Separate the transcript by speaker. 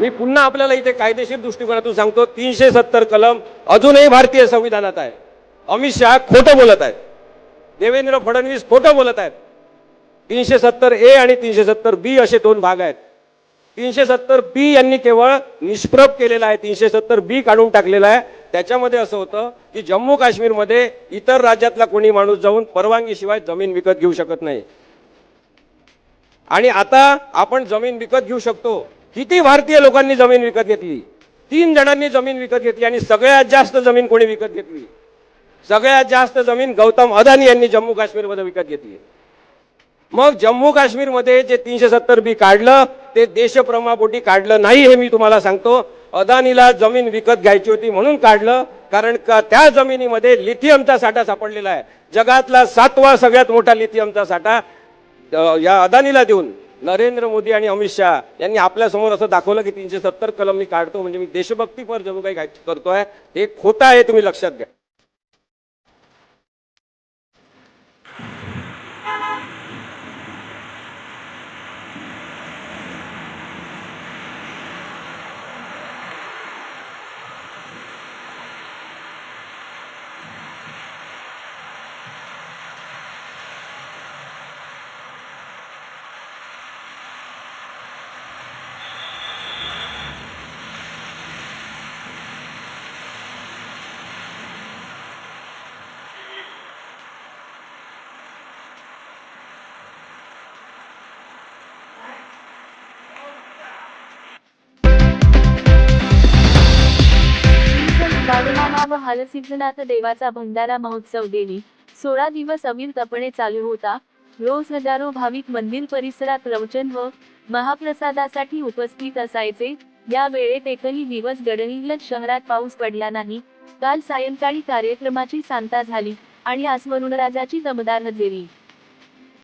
Speaker 1: मी पुन्हा आपल्याला इथे कायदेशीर दृष्टिकोनातून सांगतो तीनशे सत्तर कलम अजूनही भारतीय संविधानात आहे. अमित शहा खोटं बोलत आहेत. देवेंद्र फडणवीस खोटं बोलत आहेत. तीनशे सत्तर ए आणि तीनशे सत्तर बी असे दोन भाग आहेत. तीनशे सत्तर बी यांनी केवळ निष्प्रभ केलेला आहे तीनशे सत्तर बी काढून टाकलेला आहे. त्याच्यामध्ये असं होतं की जम्मू काश्मीरमध्ये इतर राज्यातला कोणी माणूस जाऊन परवानगीशिवाय जमीन विकत घेऊ शकत नाही. आणि आता आपण जमीन विकत घेऊ शकतो. किती भारतीय लोकांनी जमीन विकत घेतली? तीन जणांनी जमीन विकत घेतली आणि सगळ्यात जास्त जमीन कोणी विकत घेतली? सगळ्यात जास्त जमीन गौतम अदानी यांनी जम्मू काश्मीरमध्ये विकत घेतली. मग जम्मू काश्मीरमध्ये जे तीनशे सत्तर बी काढलं ते देशप्रमापोटी काढलं नाही हे मी तुम्हाला सांगतो. अदानीला जमीन विकत घ्यायची होती म्हणून काढलं कारण का त्या जमिनीमध्ये लिथियमचा साठा सापडलेला आहे. जगातला सातवा सगळ्यात मोठा लिथियमचा साठा या अदानीला देऊन. नरेंद्र मोदी आणि अमित शहा यांनी आपल्यासमोर असं दाखवलं की तीनशे सत्तर कलम मी काढतो म्हणजे मी देशभक्तीपर जणू काही करतोय. हे खोटं आहे तुम्ही लक्षात घ्या.
Speaker 2: व हरसिद्धनाथ देवाचा भंडारा महोत्सव गेली सोळा दिवस अविरतपणे चालू होता. रोज हजारो भाविक मंदिर परिसरात प्रवचन व महाप्रसादासाठी उपस्थित असायचे. या वेळेत एकही दिवस गडहिंग्लज शहरात पाऊस पडला नाही. काल सायंकाळी कार्यक्रमाची सांगता झाली आणि आज वरुणराजाची दमदार हजेरी.